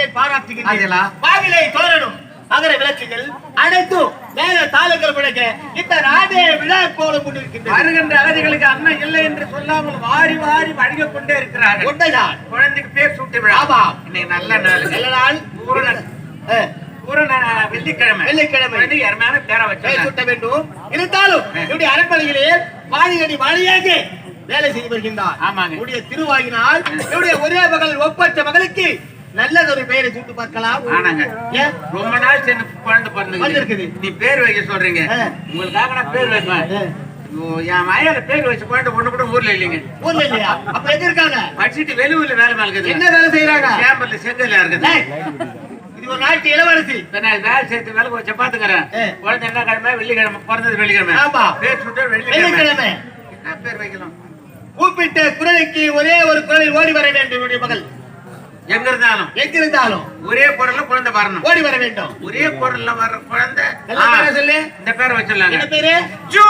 வாழ்த்துகிறேன் பாராட்டுகிறேன் அதேலா. வாவிலை தோரணும். மகர விளக்குகள் அனைத்தும் மேல தாளுகள் படைக்க இந்த நாடே விழா கோலம் கொண்டிருக்கின்றது. வருகின்ற அகதிகளுக்கு அண்ணன் இல்லை என்று சொல்லாமல் வாரி வாரி வழங்கிக் கொண்டே இருக்கிறார்கள். உண்மைதான் குழந்தைக்கு பேர் சூட்டி விழா ஆமா. இன்னைக்கு நல்ல நாள். நல்ல நாள். வெள்ளிக்கிழமை. வெள்ளிக்கிழமை. அருமையான பேரை வச்சு. சூட்ட வேண்டும். இருந்தாலும் என்னுடைய அரண்மனையிலே வாணிகடி வாணியாக வேலை செய்து வருகின்றார். ஆமாங்க. என்னுடைய திருவாயினால் என்னுடைய ஒரே மகள் ஒப்பற்ற மகளுக்கு நல்லதொரு பெயரை சூட்டு பார்க்கலாம். ஆனாங்க? ரொம்ப நாள் சின்ன குழந்தை. வந்திருக்குது. நீ பேர் வைக்க சொல்றீங்க. உங்களுக்காக நான் பேர் வைப்பேன். என் மயால பேர் வச்சு குழந்தை ஒண்ணு கூட ஊர்ல இல்லைங்க. ஊர்ல இல்லையா? அப்ப எங்க இருக்காங்க? படிச்சுட்டு வெளியூர்ல வேலை மேல என்ன வேலை செய்யறாங்க சேம்பர்ல செங்கல்ல இருக்குது. இது ஒரு நாட்டு இளவரசி. நான் வேலை சேர்த்து வேலை வச்சு பாத்துக்கிறேன். குழந்தை என்ன கிழமை? வெள்ளிக்கிழமை. பிறந்தது வெள்ளிக்கிழமை. ஆமா. பேர் சுட்டு வெள்ளிக்கிழமை. என்ன பேர் வைக்கலாம்? கூப்பிட்ட குரலுக்கு ஒரே ஒரு குரலில் ஓடி வர வேண்டும் என்னுடைய மகள். எங்க இருந்தாலும் எங்கிருந்தாலும். ஒரே பொருள்ல குழந்தை வரணும். ஓடி வர வேண்டும். ஒரே பொருள்ல வர்ற குழந்தை. சொல்லு. இந்த பேரை வச்சிடலாங்க. என்ன பேரு? ஜூ.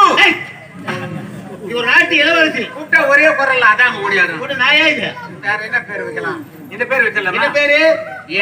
ஒரு நாட்டு இளவரசி. கூப்பிட்டா ஒரே குரல்ல அதாங்க ஓடியாடும் ஒரு நாயா இது? வேற என்ன பேர் வைக்கலாம்? இந்த பேர் என்ன வச்சிடலாமா பேரு?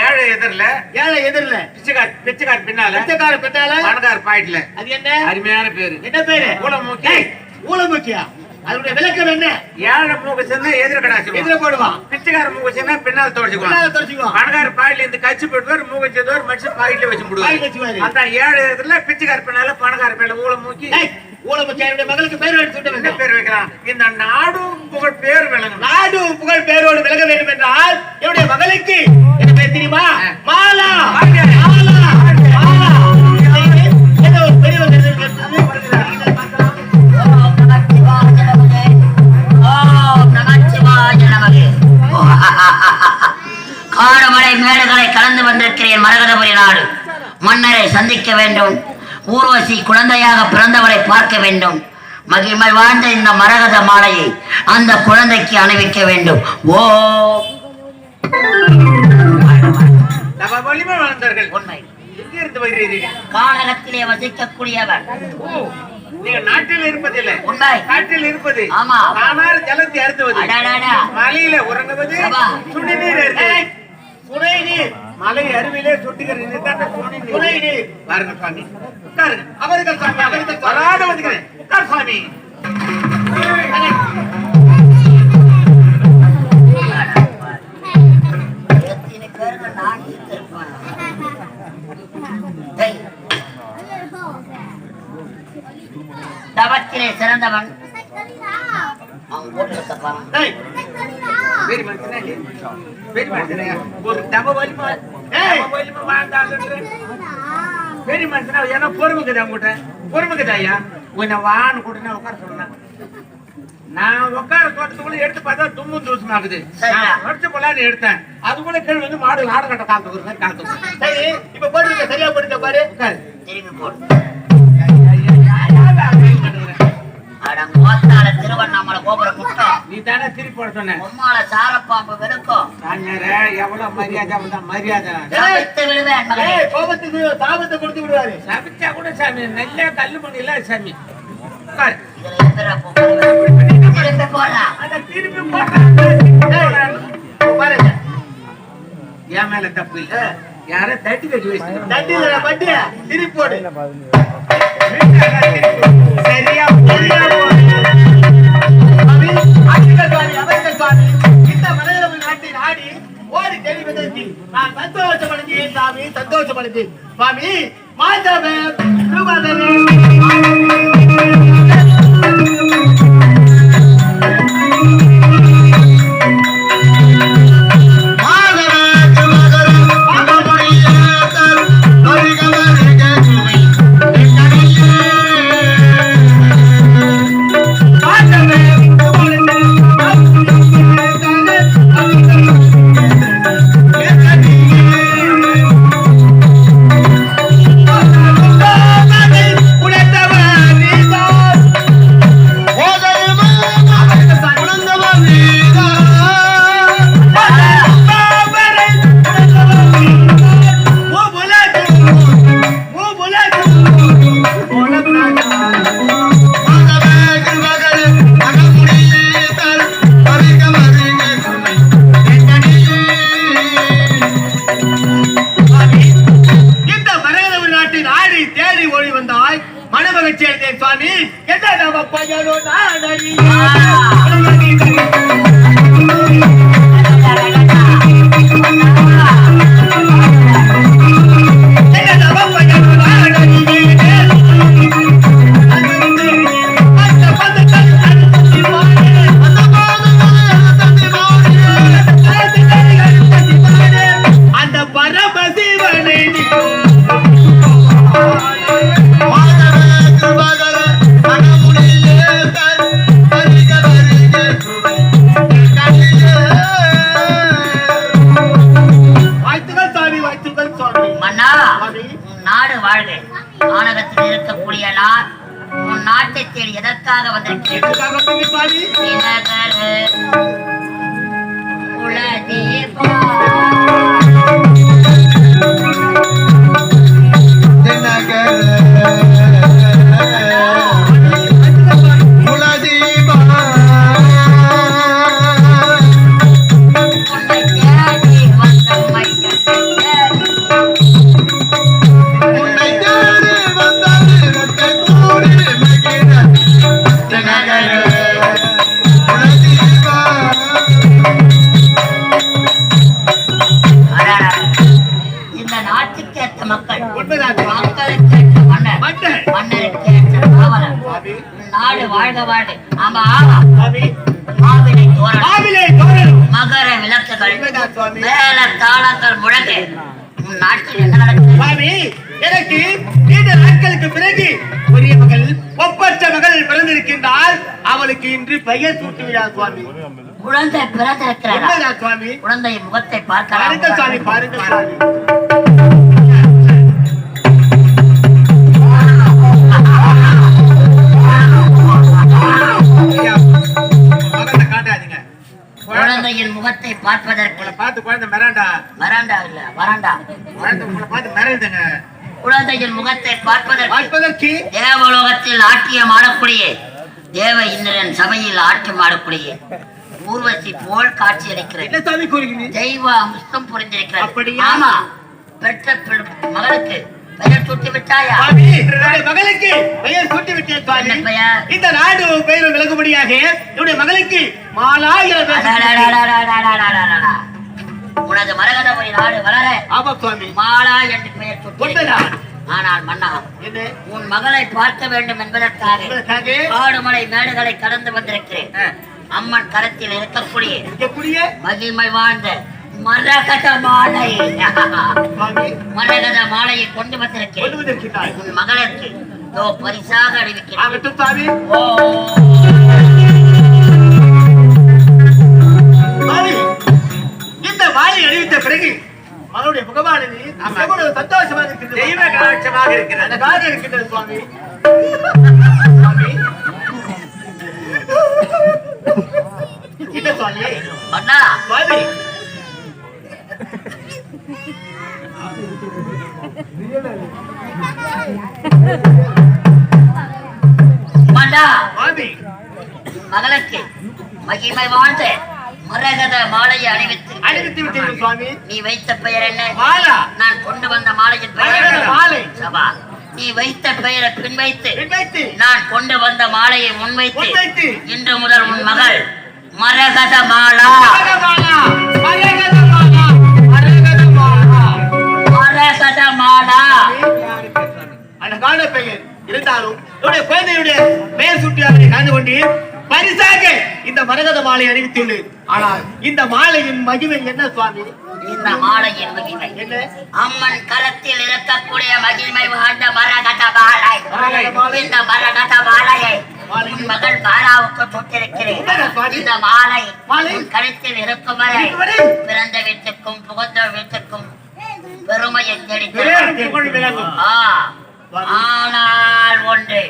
ஏழை எதிரில. ஏழை எதிரில. பிச்சைக்கார் பிச்சைக்கார் பின்னால. பிச்சைக்கார பெற்றால பணக்கார பாயிட்ல அது என்ன? அருமையான பேரு. என்ன பேரு? ஊழமுக்கி. ஏய், ஊழமுக்கியா அதனுடைய விளக்கம் என்ன? ஏழை மூக்கு சேர்ந்தா எதிர கடாச்சு எதிர போடுவான் பிச்சைக்கார மூக்கு சேர்ந்தா பின்னால் தொடச்சுக்குவான் பின்னால தொடச்சுக்குவான் பணக்கார பாயிட்ல இருந்து கட்சி போட்டுவார் மூக்கு சேர்ந்தவர் மனுஷன் வச்சு பாயில் வச்சுக்குவாரு. முடுவாரு. அந்த ஏழை எதிரில பிச்சைக்கார பின்னால பணக்கார பேர்ல ஊழ மூக்கி ஏய், ஊழமுக்கியாருடைய மகளுக்கு பேர் எடுத்து என்ன பேர் வைக்கலாம் இந்த நாடும் புகழ் பேர் விளங்கணும். நாடு புகழ் பேரோடு விலக வேண்டும் என்றால் என்னுடைய மகளுக்கு என்ன பேர் தெரியுமா. மாலா. காடுமலை மேடுகளை கலந்து வந்திருக்கிறேன் மரகதபுரி நாடு. மன்னரை சந்திக்க வேண்டும். ஊர்வசி குழந்தையாக பிறந்தவரை பார்க்க வேண்டும். மகிமை வாழ்ந்த இந்த மரகத மாலையை அந்த குழந்தைக்கு அணிவிக்க வேண்டும். ஓ. உண்மை. கானகத்திலே வசிக்கக்கூடியவர். நீங்க நாட்டில் இருப்பதில்லை. காட்டில் இருப்பது. ஆமா. தானார் ஜலத்தை அருந்துவது. மலையில உறங்குவது. சுடுநீர் அருந்துவது துணை நீர் மலை அருவிலே சொட்டுகிற நீர் தான். துணை நீர் பாருங்க சுவாமி. உட்காருங்க. அவர்கள் சாமி அவர்கள். வராத வந்துக்கிறேன் உட்கார் சுவாமி. மனுஷனே ஒரு தப வலிமை ஏய். தப வலிமை வாழ்ந்தாலும் பெரிய மனுஷனா ஏன்னா பொறுமைக்குதா உங்ககிட்ட பொறுமைக்குதா ஐயா? உன்னை வான்னு கூட நான் உட்கார சொன்னேன் நான் உட்கார தோட்டத்துக்குள்ள எடுத்து பார்த்தா தும்மு தூசமாக்குது சரிடா. நான் உடச்சு போலான்னு எடுத்தேன். அதுக்குள்ள கீழ் வந்து மாடு நாடு கட்ட காத்து காத்து சரி இப்ப போட்டுருக்க சரியா போட்டுருக்க பாரு. உட்காரு. திரும்பி போடு. திருவண்ணாமலை கோபுரம் முட்டம் தானே திருப்பி போட சொன்ன. உம்மால சாரப்பாம்பு வெறுக்கும். எவ்வளவு மரியாதை மரியாதை. கோபத்துக்கு தாபத்தை கொடுத்து விடுவாரு. சமைச்சா கூட சாமி நல்ல கல்லு மணி இல்ல சாமி என் மேல தப்பு இல்ல. யார தட்டி கட்டி வச்சு பட்டிய திருப்பி போடு. தெரிவதற்கு நான் சந்தோஷமடைந்தேன் சாமி சந்தோஷமடைந்தேன் சுவாமி மாதவே நாடு வாழ்க வாழ்க. ஆமா ஆமா. சுவாமி மாவிலை தோரணம். மாவிலே தோரணம். மகர விளக்குகள். உண்மைதான் சுவாமி. மேல தாளங்கள் முழங்க. உன் நாட்டில் என்ன நடக்குது? சுவாமி எனக்கு நீண்ட நாட்களுக்கு பிறகு பெரிய மகள் ஒப்பற்ற மகள் பிறந்திருக்கின்றால் அவளுக்கு இன்று பெயர் சூட்டுகிறார் சுவாமி. குழந்தை பிறந்திருக்கிறாரா? சுவாமி. குழந்தை முகத்தை பாருங்க சுவாமி பார்க்கலாம் பாருங்க சுவாமி குழந்தையின் முகத்தை பார்ப்பதற்கு பார்த்து குழந்தை மிரண்டா? வராண்டா இல்ல வராண்டா பார்த்து மிரண்டுங்க. குழந்தையின் முகத்தை பார்ப்பதற்கு பார்ப்பதற்கு? தேவலோகத்தில் ஆட்டியம் ஆடக்கூடிய தேவ இந்திரன் சபையில் ஆட்டம் ஆடக்கூடிய ஊர்வசி போல் காட்சி அளிக்கிறது தெய்வ அம்சம் புரிந்திருக்கிறது? ஆமா பெற்ற மகளுக்கு பெயர் சூட்டி விட்டாயா? மகளுக்கு பெயர் சூட்டி விட்டேன் இந்த நாடு பெயரும் விலகுபடியாக என்னுடைய மகளுக்கு மாலாயிர உனது மரகதபுரி நாடு வளர ஆமா சுவாமி மாலா என்று பெயர் சூட்டி ஆனால் மன்னா உன் மகளை பார்க்க வேண்டும் என்பதற்காக ஆடுமலை மேடுகளை கடந்து வந்திருக்கிறேன். அம்மன் கரத்தில் இருக்கக்கூடிய மகிமை வாழ்ந்த மரகத மாலை மரகத மாலையை கொண்டு வந்திருக்கிறேன் உன் மகளுக்கு இதோ பரிசாக அறிவிக்கிறேன் ஓ இந்த வாழை அணிவித்த பிறகு மகளுடைய முகமானது. எவ்வளவு சந்தோஷமாக இருக்கின்றது தெய்வ கலாட்சமாக இருக்கிறது. அழகாக இருக்கின்றது சுவாமி. என்ன சுவாமி. மன்னா சுவாமி மன்னா சுவாமி மகளுக்கு மகிமை வாழ்ந்த மரகத மாலையை அணிவித்து அணிவித்து விட்டீர்கள் சுவாமி. நீ வைத்த பெயர் என்ன? மாலா. நான் கொண்டு வந்த மாலையின் பெயர்? மாலை. சபா. நீ வைத்த பெயரை பின் வைத்து நான் கொண்டு வந்த மாலையை முன்வைத்து. இன்று முதல் உன் மகள் மரகத மாலா. மாலா அழகான பெயர் இருந்தாலும் என்னுடைய குழந்தையுடைய பெயர் சுட்டியாரை கலந்து கொண்டு பரிசாக இந்த மரகத மாலை அணிவித்துள்ளேன் ஆனால் இந்த மாலையின் மகிமை என்ன சுவாமி இந்த மாலையின் மகிமை அம்மன் கரத்தில் இருக்கக்கூடிய மகிமை வாழ்ந்த மரகத மாலை. இந்த மரகத மாலையை மாலை. உன் மகள் பாலாவுக்கு தொட்டிருக்கிறேன். இந்த மாலை வரை இருக்கும் வரை. பிறந்த வீட்டுக்கும் புகுந்த வீட்டுக்கும் பெருமையை. புகழ் விளங்கும். ஆ, ஆனால் ஒன்று.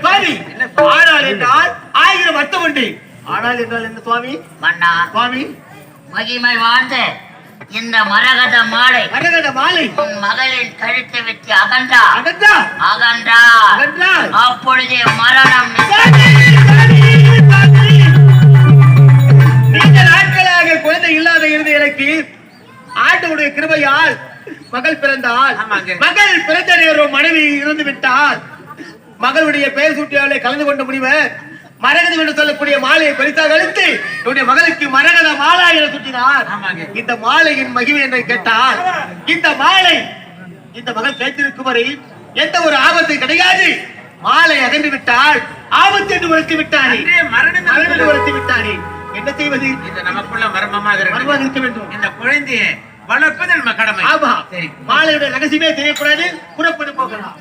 ஆனால் என்றால் ஆயிரம் அர்த்தம் உண்டு. ஆனால் என்றால் என்ன சுவாமி? மன்னா சுவாமி மகிமை வாழ்ந்த இந்த மரகத மாலை மரகத மாலை. உன் மகளின் கழுத்தை அகன்றா. அகற்றா அகன்றா அகன்றால் அப்பொழுதே மரணம் மகள் பிறந்தால். மகள் பிறந்த நேரம் மனைவி இறந்து விட்டால் மகளுடைய பெயர் சூட்டியாலே கலந்து கொண்ட முடிவர் மரகதம் என்று சொல்லக்கூடிய மாலையை பரிசாக அளித்து என்னுடைய மகளுக்கு மரகத மாலா என சுட்டினார். இந்த மாலையின் மகிமை என்று கேட்டால் இந்த மாலை இந்த மகள் கைத்திருக்கும் வரை எந்த ஒரு ஆபத்து கிடையாது. மாலை அகன்று விட்டால் ஆபத்து என்று உரைத்து விட்டானே அன்றே மரணம் உரைத்து விட்டானே என்ன செய்வது? நமக்குள்ள மர்மமாக இருக்க வேண்டும். இந்த குழந்தையை வளர்ப்பது நம்ம கடமை. ஆமா. சரி மாலையுடைய ரகசியமே தெரியக்கூடாது புறப்பட்டு போகலாம்.